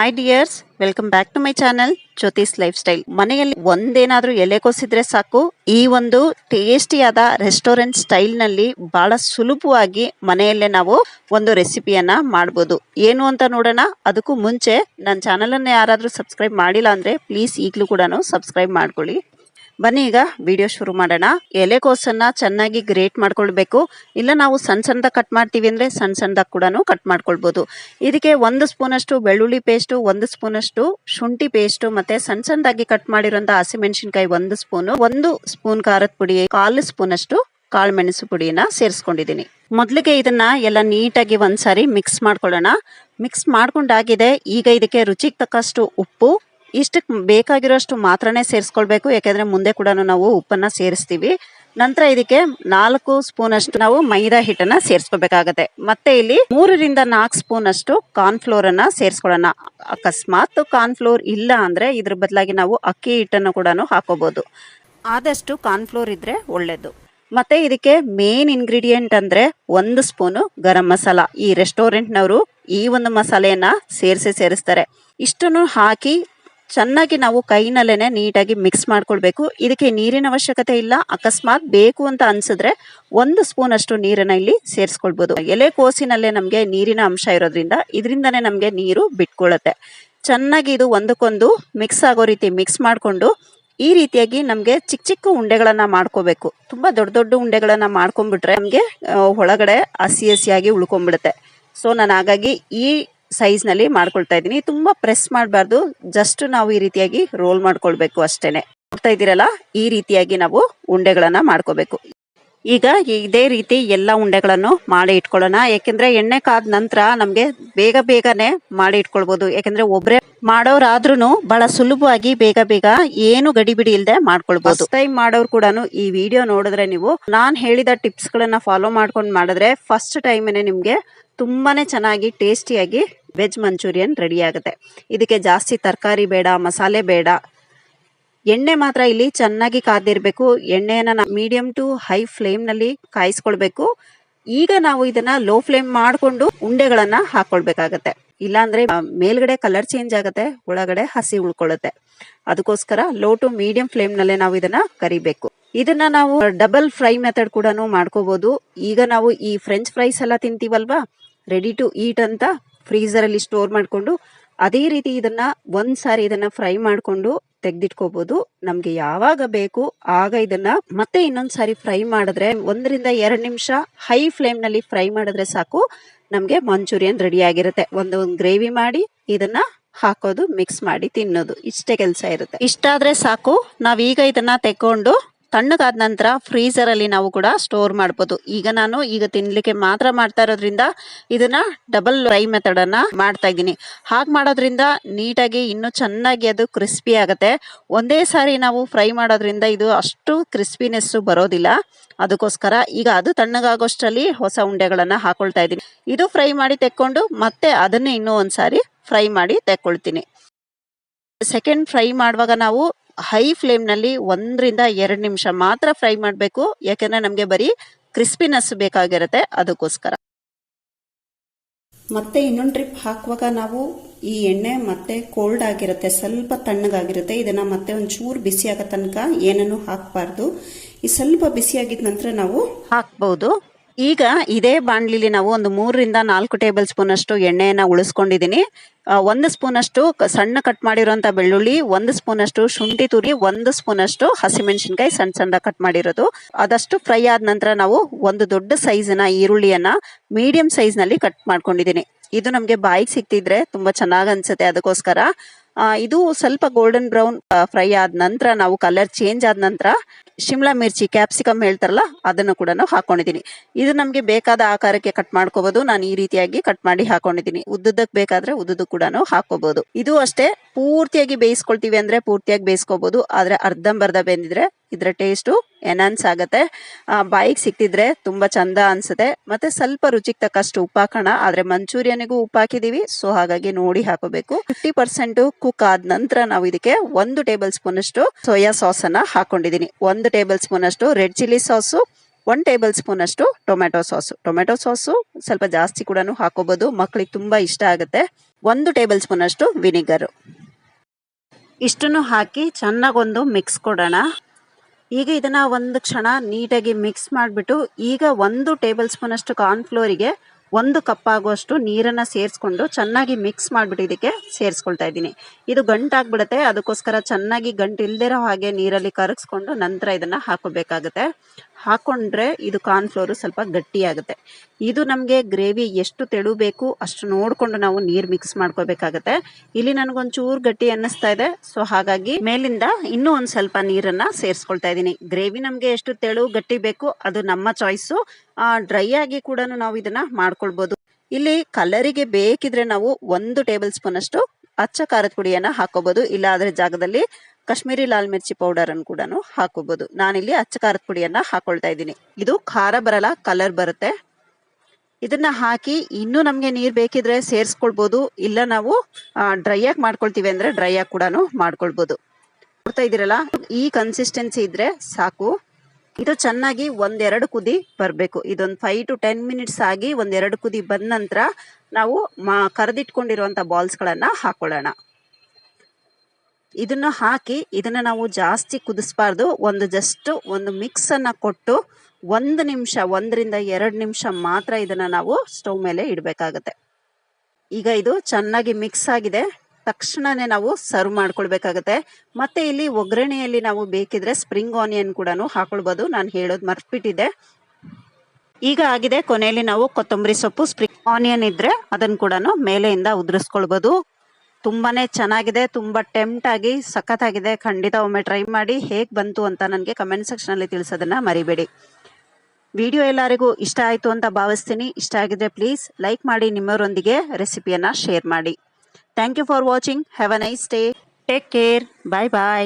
Hi dears welcome back to my channel Jyothi's lifestyle ಮನೆಯಲ್ಲಿ ಒಂದೇನಾದ್ರೂ ಎಲೆ ಕೋಸಿದ್ರೆ ಸಾಕು ಈ ಒಂದು ಟೇಸ್ಟಿಯಾದ ರೆಸ್ಟೋರೆಂಟ್ ಸ್ಟೈಲ್ ನಲ್ಲಿ ಬಹಳ ಸುಲಭವಾಗಿ ಮನೆಯಲ್ಲೇ ನಾವು ಒಂದು ರೆಸಿಪಿಯನ್ನ ಮಾಡಬಹುದು ಏನು ಅಂತ ನೋಡೋಣ ಅದಕ್ಕೂ ಮುಂಚೆ ನನ್ನ ಚಾನಲ್ ಅನ್ನ ಯಾರಾದ್ರೂ ಸಬ್ಸ್ಕ್ರೈಬ್ ಮಾಡಿಲ್ಲ ಅಂದ್ರೆ ಪ್ಲೀಸ್ ಈಗಲೂ ಕೂಡ ಸಬ್ಸ್ಕ್ರೈಬ್ ಮಾಡ್ಕೊಳ್ಳಿ ಬನ್ನಿ ಈಗ ವಿಡಿಯೋ ಶುರು ಮಾಡೋಣ ಎಲೆಕೋಸನ್ನ ಚೆನ್ನಾಗಿ ಗ್ರೇಟ್ ಮಾಡ್ಕೊಳ್ಬೇಕು ಇಲ್ಲ ನಾವು ಸಣ್ಣ ಸಣ್ಣದಾಗ ಕಟ್ ಮಾಡ್ತೀವಿ ಅಂದರೆ ಸಣ್ಣ ಸಣ್ಣದಾಗ ಕೂಡ ಕಟ್ ಮಾಡ್ಕೊಳ್ಬೋದು ಇದಕ್ಕೆ ಒಂದು ಸ್ಪೂನಷ್ಟು ಬೆಳ್ಳುಳ್ಳಿ ಪೇಸ್ಟು ಒಂದು ಸ್ಪೂನಷ್ಟು ಶುಂಠಿ ಪೇಸ್ಟು ಮತ್ತೆ ಸಣ್ಣ ಸಣ್ಣದಾಗಿ ಕಟ್ ಮಾಡಿರೋಂಥ ಹಸಿಮೆಣಸಿನ್ಕಾಯಿ ಒಂದು ಸ್ಪೂನು ಒಂದು ಸ್ಪೂನ್ ಖಾರದ ಪುಡಿ ಕಾಲು ಸ್ಪೂನಷ್ಟು ಕಾಳು ಮೆಣಸು ಪುಡಿನ ಸೇರಿಸ್ಕೊಂಡಿದ್ದೀನಿ ಮೊದಲಿಗೆ ಇದನ್ನ ಎಲ್ಲ ನೀಟಾಗಿ ಒಂದ್ಸಾರಿ ಮಿಕ್ಸ್ ಮಾಡ್ಕೊಳ್ಳೋಣ ಮಿಕ್ಸ್ ಮಾಡ್ಕೊಂಡಾಗಿದೆ ಈಗ ಇದಕ್ಕೆ ರುಚಿಗೆ ತಕ್ಕಷ್ಟು ಉಪ್ಪು ಇಷ್ಟಕ್ಕೆ ಬೇಕಾಗಿರೋಷ್ಟು ಮಾತ್ರನೇ ಸೇರಿಸ್ಕೊಳ್ಬೇಕು ಯಾಕೆಂದರೆ ಮುಂದೆ ಕೂಡ ನಾವು ಉಪ್ಪನ್ನು ಸೇರಿಸ್ತೀವಿ ನಂತರ ಇದಕ್ಕೆ ನಾಲ್ಕು ಸ್ಪೂನ್ ಅಷ್ಟು ನಾವು ಮೈದಾ ಹಿಟ್ಟನ್ನ ಸೇರಿಸ್ಕೋಬೇಕಾಗತ್ತೆ ಮತ್ತೆ ಇಲ್ಲಿ ಮೂರರಿಂದ ನಾಲ್ಕು ಸ್ಪೂನ್ ಅಷ್ಟು ಕಾರ್ನ್ಫ್ಲೋರ್ ಅನ್ನ ಸೇರಿಸ್ಕೊಳ್ಳೋಣ ಅಕಸ್ಮಾತ್ ಕಾರ್ನ್ಫ್ಲೋರ್ ಇಲ್ಲ ಅಂದ್ರೆ ಇದ್ರ ಬದಲಾಗಿ ನಾವು ಅಕ್ಕಿ ಹಿಟ್ಟನ್ನು ಕೂಡ ಹಾಕೋಬಹುದು ಆದಷ್ಟು ಕಾರ್ನ್ಫ್ಲೋರ್ ಇದ್ರೆ ಒಳ್ಳೇದು ಮತ್ತೆ ಇದಕ್ಕೆ ಮೇನ್ ಇಂಗ್ರೀಡಿಯೆಂಟ್ ಅಂದ್ರೆ ಒಂದು ಸ್ಪೂನು ಗರಂ ಮಸಾಲ ಈ ರೆಸ್ಟೋರೆಂಟ್ನವರು ಈ ಒಂದು ಮಸಾಲೆಯನ್ನ ಸೇರಿಸಿ ಸೇರಿಸ್ತಾರೆ ಇಷ್ಟನ್ನು ಹಾಕಿ ಚೆನ್ನಾಗಿ ನಾವು ಕೈನಲ್ಲೇನೆ ನೀಟಾಗಿ ಮಿಕ್ಸ್ ಮಾಡ್ಕೊಳ್ಬೇಕು ಇದಕ್ಕೆ ನೀರಿನ ಅವಶ್ಯಕತೆ ಇಲ್ಲ ಅಕಸ್ಮಾತ್ ಬೇಕು ಅಂತ ಅನ್ಸಿದ್ರೆ ಒಂದು ಸ್ಪೂನ್ ಅಷ್ಟು ನೀರನ್ನ ಇಲ್ಲಿ ಸೇರಿಸ್ಕೊಳ್ಬಹುದು ಕೋಸಿನಲ್ಲೇ ನಮಗೆ ನೀರಿನ ಅಂಶ ಇರೋದ್ರಿಂದ ಇದರಿಂದನೇ ನಮಗೆ ನೀರು ಬಿಟ್ಕೊಳ್ಳುತ್ತೆ ಚೆನ್ನಾಗಿ ಇದು ಒಂದಕ್ಕೊಂದು ಮಿಕ್ಸ್ ಆಗೋ ರೀತಿ ಮಿಕ್ಸ್ ಮಾಡಿಕೊಂಡು ಈ ರೀತಿಯಾಗಿ ನಮಗೆ ಚಿಕ್ಕ ಚಿಕ್ಕ ಉಂಡೆಗಳನ್ನು ಮಾಡ್ಕೋಬೇಕು ತುಂಬ ದೊಡ್ಡ ದೊಡ್ಡ ಉಂಡೆಗಳನ್ನು ಮಾಡ್ಕೊಂಡ್ಬಿಟ್ರೆ ನಮಗೆ ಒಳಗಡೆ ಹಸಿ ಹಸಿಯಾಗಿ ಉಳ್ಕೊಂಡ್ಬಿಡುತ್ತೆ ಸೊ ನಾನು ಹಾಗಾಗಿ ಈ ಸೈಜ್ ನಲ್ಲಿ ಮಾಡ್ಕೊಳ್ತಾ ಇದ್ದೀನಿ ತುಂಬಾ ಪ್ರೆಸ್ ಮಾಡಬಾರ್ದು ಜಸ್ಟ್ ನಾವು ಈ ರೀತಿಯಾಗಿ ರೋಲ್ ಮಾಡ್ಕೊಳ್ಬೇಕು ಅಷ್ಟೇನೆ ನೋಡ್ತಾ ಇದ್ದೀರಲ್ಲ ಈ ರೀತಿಯಾಗಿ ನಾವು ಉಂಡೆಗಳನ್ನು ಮಾಡ್ಕೋಬೇಕು ಈಗ ಇದೇ ರೀತಿ ಎಲ್ಲ ಉಂಡೆಗಳನ್ನು ಮಾಡಿ ಇಟ್ಕೊಳ್ಳೋಣ ಯಾಕೆಂದ್ರೆ ಎಣ್ಣೆ ಕಾದ ನಂತರ ನಮಗೆ ಬೇಗ ಬೇಗನೆ ಮಾಡಿ ಇಟ್ಕೊಳ್ಬಹುದು ಯಾಕೆಂದ್ರೆ ಒಬ್ಬರೇ ಮಾಡೋರಾದ್ರೂ ಬಹಳ ಸುಲಭವಾಗಿ ಬೇಗ ಬೇಗ ಏನು ಗಡಿಬಿಡಿ ಇಲ್ಲದೆ ಮಾಡ್ಕೊಳ್ಬಹುದು ಟೈಮ್ ಮಾಡೋರು ಕೂಡ ಈ ವಿಡಿಯೋ ನೋಡಿದ್ರೆ ನೀವು ನಾನು ಹೇಳಿದ ಟಿಪ್ಸ್ ಗಳನ್ನ ಫಾಲೋ ಮಾಡ್ಕೊಂಡು ಮಾಡಿದ್ರೆ ಫಸ್ಟ್ ಟೈಮೇನೆ ನಿಮಗೆ ತುಂಬಾನೇ ಚೆನ್ನಾಗಿ ಟೇಸ್ಟಿಯಾಗಿ ವೆಜ್ ಮಂಚೂರಿಯನ್ ರೆಡಿ ಆಗುತ್ತೆ ಇದಕ್ಕೆ ಜಾಸ್ತಿ ತರಕಾರಿ ಬೇಡ ಮಸಾಲೆ ಬೇಡ ಎಣ್ಣೆ ಮಾತ್ರ ಇಲ್ಲಿ ಚೆನ್ನಾಗಿ ಕಾದಿರಬೇಕು ಎಣ್ಣೆಯನ್ನ ಮೀಡಿಯಂ ಟು ಹೈ ಫ್ಲೇಮ್ ನಲ್ಲಿ ಕಾಯಿಸ್ಕೊಳ್ಬೇಕು ಈಗ ನಾವು ಇದನ್ನ ಲೋ ಫ್ಲೇಮ್ ಮಾಡಿಕೊಂಡು ಉಂಡೆಗಳನ್ನ ಹಾಕೊಳ್ಬೇಕಾಗತ್ತೆ ಇಲ್ಲಾಂದ್ರೆ ಮೇಲ್ಗಡೆ ಕಲರ್ ಚೇಂಜ್ ಆಗುತ್ತೆ ಒಳಗಡೆ ಹಸಿ ಉಳ್ಕೊಳ್ಳುತ್ತೆ ಅದಕ್ಕೋಸ್ಕರ ಲೋ ಟು ಮೀಡಿಯಂ ಫ್ಲೇಮ್ ನಲ್ಲೇ ನಾವು ಇದನ್ನ ಕರಿಬೇಕು ಇದನ್ನ ನಾವು ಡಬಲ್ ಫ್ರೈ ಮೆಥಡ್ ಕೂಡ ಮಾಡ್ಕೋಬಹುದು ಈಗ ನಾವು ಈ ಫ್ರೆಂಚ್ ಫ್ರೈಸ್ ಎಲ್ಲ ತಿಂತೀವಲ್ವಾ ರೆಡಿ ಟು ಈಟ್ ಅಂತ ಫ್ರೀಸರ್ ಅಲ್ಲಿ ಸ್ಟೋರ್ ಮಾಡಿಕೊಂಡು ಅದೇ ರೀತಿ ಇದನ್ನ ಒಂದ್ಸಾರಿ ಇದನ್ನ ಫ್ರೈ ಮಾಡಿಕೊಂಡು ತೆಗ್ದಿಟ್ಕೋಬಹುದು ನಮ್ಗೆ ಯಾವಾಗ ಬೇಕು ಆಗ ಇದನ್ನ ಮತ್ತೆ ಇನ್ನೊಂದ್ಸಾರಿ ಫ್ರೈ ಮಾಡಿದ್ರೆ ಒಂದರಿಂದ ಎರಡು ನಿಮಿಷ ಹೈ ಫ್ಲೇಮ್ ನಲ್ಲಿ ಫ್ರೈ ಮಾಡಿದ್ರೆ ಸಾಕು ನಮ್ಗೆ ಮಂಚೂರಿಯನ್ ರೆಡಿ ಆಗಿರುತ್ತೆ ಒಂದು ಗ್ರೇವಿ ಮಾಡಿ ಇದನ್ನ ಹಾಕೋದು ಮಿಕ್ಸ್ ಮಾಡಿ ತಿನ್ನೋದು ಇಷ್ಟೇ ಕೆಲಸ ಇರುತ್ತೆ ಇಷ್ಟಾದ್ರೆ ಸಾಕು ನಾವೀಗ ಇದನ್ನ ತೆಕೊಂಡು ತಣ್ಣಗಾದ ನಂತರ ಅಲ್ಲಿ ನಾವು ಕೂಡ ಸ್ಟೋರ್ ಮಾಡ್ಬೋದು ಈಗ ನಾನು ಈಗ ತಿನ್ಲಿಕ್ಕೆ ಮಾತ್ರ ಮಾಡ್ತಾ ಇರೋದ್ರಿಂದ ಇದನ್ನ ಡಬಲ್ ಫ್ರೈ ಮೆಥಡ್ ಅನ್ನ ಮಾಡ್ತಾ ಇದ್ದೀನಿ ಹಾಗೆ ಮಾಡೋದ್ರಿಂದ ನೀಟಾಗಿ ಇನ್ನೂ ಚೆನ್ನಾಗಿ ಅದು ಕ್ರಿಸ್ಪಿ ಆಗುತ್ತೆ ಒಂದೇ ಸಾರಿ ನಾವು ಫ್ರೈ ಮಾಡೋದ್ರಿಂದ ಇದು ಅಷ್ಟು ಕ್ರಿಸ್ಪಿನೆಸ್ ಬರೋದಿಲ್ಲ ಅದಕ್ಕೋಸ್ಕರ ಈಗ ಅದು ತಣ್ಣಗಾಗೋಷ್ಟರಲ್ಲಿ ಹೊಸ ಉಂಡೆಗಳನ್ನು ಹಾಕೊಳ್ತಾ ಇದ್ದೀನಿ ಇದು ಫ್ರೈ ಮಾಡಿ ತೆಕ್ಕೊಂಡು ಮತ್ತೆ ಅದನ್ನೇ ಇನ್ನೂ ಒಂದ್ಸಾರಿ ಫ್ರೈ ಮಾಡಿ ತೆಕ್ಕೊಳ್ತೀನಿ ಸೆಕೆಂಡ್ ಫ್ರೈ ಮಾಡುವಾಗ ನಾವು ಹೈ ಫ್ಲೇಮ್ ನಲ್ಲಿ ಒಂದರಿಂದ ಎರಡು ನಿಮಿಷ ಮಾತ್ರ ಫ್ರೈ ಮಾಡಬೇಕು ಯಾಕಂದ್ರೆ ನಮಗೆ ಬರೀ ಕ್ರಿಸ್ಪಿನೆಸ್ ಬೇಕಾಗಿರುತ್ತೆ ಅದಕ್ಕೋಸ್ಕರ ಮತ್ತೆ ಇನ್ನೊಂದು ಟ್ರಿಪ್ ಹಾಕುವಾಗ ನಾವು ಈ ಎಣ್ಣೆ ಮತ್ತೆ ಕೋಲ್ಡ್ ಆಗಿರುತ್ತೆ ಸ್ವಲ್ಪ ತಣ್ಣಗಾಗಿರುತ್ತೆ ಇದನ್ನ ಮತ್ತೆ ಒಂಚೂರು ಬಿಸಿ ಆಗೋ ತನಕ ಏನನ್ನು ಹಾಕಬಾರ್ದು ಈ ಸ್ವಲ್ಪ ಬಿಸಿಯಾಗಿದ ನಂತರ ನಾವು ಹಾಕ್ಬಹುದು ಈಗ ಇದೇ ಬಾಣಲಿಲಿ ನಾವು ಒಂದು ಮೂರರಿಂದ ನಾಲ್ಕು ಟೇಬಲ್ ಸ್ಪೂನ್ ಅಷ್ಟು ಎಣ್ಣೆಯನ್ನು ಉಳಿಸ್ಕೊಂಡಿದ್ದೀನಿ ಒಂದು ಸ್ಪೂನ್ ಅಷ್ಟು ಸಣ್ಣ ಕಟ್ ಮಾಡಿರೋಂಥ ಬೆಳ್ಳುಳ್ಳಿ ಒಂದು ಸ್ಪೂನ್ ಅಷ್ಟು ಶುಂಠಿ ತುರಿ ಒಂದು ಸ್ಪೂನ್ ಅಷ್ಟು ಹಸಿಮೆಣಸಿನ್ಕಾಯಿ ಸಣ್ಣ ಸಣ್ಣ ಕಟ್ ಮಾಡಿರೋದು ಅದಷ್ಟು ಫ್ರೈ ಆದ ನಂತರ ನಾವು ಒಂದು ದೊಡ್ಡ ಸೈಜಿನ ಈರುಳ್ಳಿಯನ್ನ ಮೀಡಿಯಂ ನಲ್ಲಿ ಕಟ್ ಮಾಡ್ಕೊಂಡಿದ್ದೀನಿ ಇದು ನಮಗೆ ಬಾಯಿಗೆ ಸಿಕ್ತಿದ್ರೆ ತುಂಬಾ ಚೆನ್ನಾಗಿ ಅನ್ಸುತ್ತೆ ಅದಕ್ಕೋಸ್ಕರ ಇದು ಸ್ವಲ್ಪ ಗೋಲ್ಡನ್ ಬ್ರೌನ್ ಫ್ರೈ ಆದ ನಂತರ ನಾವು ಕಲರ್ ಚೇಂಜ್ ಆದ ನಂತರ ಶಿಮ್ಲಾ ಮಿರ್ಚಿ ಕ್ಯಾಪ್ಸಿಕಮ್ ಹೇಳ್ತಾರಲ್ಲ ಅದನ್ನು ಕೂಡ ನಾವು ಹಾಕೊಂಡಿದ್ದೀನಿ ಇದು ನಮಗೆ ಬೇಕಾದ ಆಕಾರಕ್ಕೆ ಕಟ್ ಮಾಡ್ಕೋಬಹುದು ನಾನು ಈ ರೀತಿಯಾಗಿ ಕಟ್ ಮಾಡಿ ಹಾಕೊಂಡಿದ್ದೀನಿ ಉದ್ದಕ್ಕೆ ಬೇಕಾದ್ರೆ ಉದ್ದದ ಕೂಡ ನಾವು ಹಾಕೋಬಹುದು ಇದು ಅಷ್ಟೇ ಪೂರ್ತಿಯಾಗಿ ಬೇಯಿಸ್ಕೊಳ್ತೀವಿ ಅಂದ್ರೆ ಪೂರ್ತಿಯಾಗಿ ಬೇಯಿಸ್ಕೋಬಹುದು ಆದ್ರೆ ಅರ್ಧಂಬರ್ಧ ಬೆಂದಿದ್ರೆ ಇದರ ಟೇಸ್ಟು ಎನ್ಹಾನ್ಸ್ ಆಗುತ್ತೆ ಬಾಯಿಗೆ ಸಿಕ್ತಿದ್ರೆ ತುಂಬ ಚಂದ ಅನ್ಸುತ್ತೆ ಮತ್ತೆ ಸ್ವಲ್ಪ ರುಚಿಗೆ ತಕ್ಕಷ್ಟು ಉಪ್ಪು ಹಾಕೋಣ ಆದರೆ ಮಂಚೂರಿಯನಿಗೂ ಉಪ್ಪು ಹಾಕಿದ್ದೀವಿ ಸೊ ಹಾಗಾಗಿ ನೋಡಿ ಹಾಕೋಬೇಕು ಫಿಫ್ಟಿ ಪರ್ಸೆಂಟು ಕುಕ್ ಆದ ನಂತರ ನಾವು ಇದಕ್ಕೆ ಒಂದು ಟೇಬಲ್ ಸ್ಪೂನಷ್ಟು ಸೋಯಾ ಸಾಸನ್ನು ಹಾಕೊಂಡಿದ್ದೀನಿ ಒಂದು ಟೇಬಲ್ ಸ್ಪೂನಷ್ಟು red chilli sauce one tablespoon ಅಷ್ಟು ಟೊಮೆಟೊ ಸಾಸು ಟೊಮೆಟೊ ಸಾಸು ಸ್ವಲ್ಪ ಜಾಸ್ತಿ ಕೂಡ ಹಾಕೋಬಹುದು ಮಕ್ಕಳಿಗೆ ತುಂಬ ಇಷ್ಟ ಆಗುತ್ತೆ ಒಂದು ಟೇಬಲ್ ಸ್ಪೂನ್ ಅಷ್ಟು ವಿನಿಗರು ಇಷ್ಟನ್ನು ಹಾಕಿ ಚೆನ್ನಾಗೊಂದು ಮಿಕ್ಸ್ ಕೊಡೋಣ ಈಗ ಇದನ್ನ ಒಂದು ಕ್ಷಣ ನೀಟಾಗಿ ಮಿಕ್ಸ್ ಮಾಡಿಬಿಟ್ಟು ಈಗ ಒಂದು ಟೇಬಲ್ ಸ್ಪೂನ್ ಅಷ್ಟು ಕಾರ್ನ್ಫ್ಲೋರಿಗೆ ಒಂದು ಕಪ್ ಆಗುವಷ್ಟು ನೀರನ್ನು ಸೇರಿಸ್ಕೊಂಡು ಚೆನ್ನಾಗಿ ಮಿಕ್ಸ್ ಮಾಡಿಬಿಟ್ಟು ಇದಕ್ಕೆ ಸೇರಿಸ್ಕೊಳ್ತಾ ಇದ್ದೀನಿ ಇದು ಗಂಟಾಗ್ಬಿಡುತ್ತೆ ಅದಕ್ಕೋಸ್ಕರ ಚೆನ್ನಾಗಿ ಗಂಟು ಇಲ್ದಿರೋ ಹಾಗೆ ನೀರಲ್ಲಿ ಕರಗಿಸ್ಕೊಂಡು ನಂತರ ಇದನ್ನು ಹಾಕೋಬೇಕಾಗುತ್ತೆ ಹಾಕೊಂಡ್ರೆ ಇದು ಕಾರ್ನ್ ಕಾರ್ನ್ಫ್ಲೋರು ಸ್ವಲ್ಪ ಗಟ್ಟಿಯಾಗುತ್ತೆ ಇದು ನಮಗೆ ಗ್ರೇವಿ ಎಷ್ಟು ತೆಳು ಬೇಕು ಅಷ್ಟು ನೋಡಿಕೊಂಡು ನಾವು ನೀರು ಮಿಕ್ಸ್ ಮಾಡ್ಕೋಬೇಕಾಗುತ್ತೆ ಇಲ್ಲಿ ನನಗೊಂಚೂರು ಗಟ್ಟಿ ಅನ್ನಿಸ್ತಾ ಇದೆ ಸೊ ಹಾಗಾಗಿ ಮೇಲಿಂದ ಇನ್ನೂ ಒಂದು ಸ್ವಲ್ಪ ನೀರನ್ನು ಸೇರಿಸ್ಕೊಳ್ತಾ ಇದ್ದೀನಿ ಗ್ರೇವಿ ನಮಗೆ ಎಷ್ಟು ತೆಳು ಗಟ್ಟಿ ಬೇಕು ಅದು ನಮ್ಮ ಚಾಯ್ಸು ಡ್ರೈ ಆಗಿ ಕೂಡ ನಾವು ಇದನ್ನು ಮಾಡ್ಕೊ ಮಾಡ್ಕೊಳ್ಬಹುದು ಇಲ್ಲಿ ಕಲರಿಗೆ ಬೇಕಿದ್ರೆ ನಾವು ಒಂದು ಟೇಬಲ್ ಸ್ಪೂನ್ ಅಷ್ಟು ಅಚ್ಚ ಖಾರದ ಪುಡಿಯನ್ನ ಹಾಕೋಬಹುದು ಇಲ್ಲ ಆದ್ರೆ ಜಾಗದಲ್ಲಿ ಕಾಶ್ಮೀರಿ ಲಾಲ್ ಮಿರ್ಚಿ ಪೌಡರ್ ಅನ್ನು ಕೂಡ ಹಾಕೋಬಹುದು ನಾನಿಲ್ಲಿ ಅಚ್ಚ ಖಾರದ ಪುಡಿಯನ್ನ ಹಾಕೊಳ್ತಾ ಇದ್ದೀನಿ ಇದು ಖಾರ ಬರಲ್ಲ ಕಲರ್ ಬರುತ್ತೆ ಇದನ್ನ ಹಾಕಿ ಇನ್ನೂ ನಮ್ಗೆ ನೀರ್ ಬೇಕಿದ್ರೆ ಸೇರಿಸ್ಕೊಳ್ಬಹುದು ಇಲ್ಲ ನಾವು ಡ್ರೈ ಆಗಿ ಮಾಡ್ಕೊಳ್ತೀವಿ ಅಂದ್ರೆ ಡ್ರೈ ಆಗಿ ಕೂಡ ಮಾಡ್ಕೊಳ್ಬಹುದು ನೋಡ್ತಾ ಇದೀರಲ್ಲ ಈ ಕನ್ಸಿಸ್ಟೆನ್ಸಿ ಇದ್ರೆ ಸಾಕು ಇದು ಚೆನ್ನಾಗಿ ಒಂದೆರಡು ಕುದಿ ಬರಬೇಕು ಇದೊಂದು ಫೈವ್ ಟು ಟೆನ್ ಮಿನಿಟ್ಸ್ ಆಗಿ ಒಂದೆರಡು ಕುದಿ ಬಂದ ನಂತರ ನಾವು ಮಾ ಕರೆದಿಟ್ಕೊಂಡಿರುವಂಥ ಬಾಲ್ಸ್ಗಳನ್ನು ಹಾಕೊಳ್ಳೋಣ ಇದನ್ನು ಹಾಕಿ ಇದನ್ನು ನಾವು ಜಾಸ್ತಿ ಕುದಿಸ್ಬಾರ್ದು ಒಂದು ಜಸ್ಟ್ ಒಂದು ಮಿಕ್ಸನ್ನು ಕೊಟ್ಟು ಒಂದು ನಿಮಿಷ ಒಂದರಿಂದ ಎರಡು ನಿಮಿಷ ಮಾತ್ರ ಇದನ್ನು ನಾವು ಸ್ಟೌವ್ ಮೇಲೆ ಇಡಬೇಕಾಗತ್ತೆ ಈಗ ಇದು ಚೆನ್ನಾಗಿ ಮಿಕ್ಸ್ ಆಗಿದೆ ತಕ್ಷಣನೇ ನಾವು ಸರ್ವ್ ಮಾಡ್ಕೊಳ್ಬೇಕಾಗತ್ತೆ ಮತ್ತೆ ಇಲ್ಲಿ ಒಗ್ಗರಣೆಯಲ್ಲಿ ನಾವು ಬೇಕಿದ್ರೆ ಸ್ಪ್ರಿಂಗ್ ಆನಿಯನ್ ಕೂಡ ಹಾಕೊಳ್ಬೋದು ನಾನು ಹೇಳೋದು ಮರ್ತ್ಬಿಟ್ಟಿದ್ದೆ ಈಗ ಆಗಿದೆ ಕೊನೆಯಲ್ಲಿ ನಾವು ಕೊತ್ತಂಬರಿ ಸೊಪ್ಪು ಸ್ಪ್ರಿಂಗ್ ಆನಿಯನ್ ಇದ್ರೆ ಅದನ್ನು ಕೂಡ ಮೇಲೆಯಿಂದ ಉದುರಿಸ್ಕೊಳ್ಬೋದು ತುಂಬಾನೇ ಚೆನ್ನಾಗಿದೆ ತುಂಬಾ ಟೆಂಪ್ಟ್ ಆಗಿ ಆಗಿದೆ ಖಂಡಿತ ಒಮ್ಮೆ ಟ್ರೈ ಮಾಡಿ ಹೇಗೆ ಬಂತು ಅಂತ ನನಗೆ ಕಮೆಂಟ್ ಅಲ್ಲಿ ತಿಳಿಸೋದನ್ನ ಮರಿಬೇಡಿ ವಿಡಿಯೋ ಎಲ್ಲರಿಗೂ ಇಷ್ಟ ಆಯಿತು ಅಂತ ಭಾವಿಸ್ತೀನಿ ಇಷ್ಟ ಆಗಿದ್ರೆ ಪ್ಲೀಸ್ ಲೈಕ್ ಮಾಡಿ ನಿಮ್ಮವರೊಂದಿಗೆ ರೆಸಿಪಿಯನ್ನು ಶೇರ್ ಮಾಡಿ Thank you for watching. Have a nice day. Take care. Bye bye.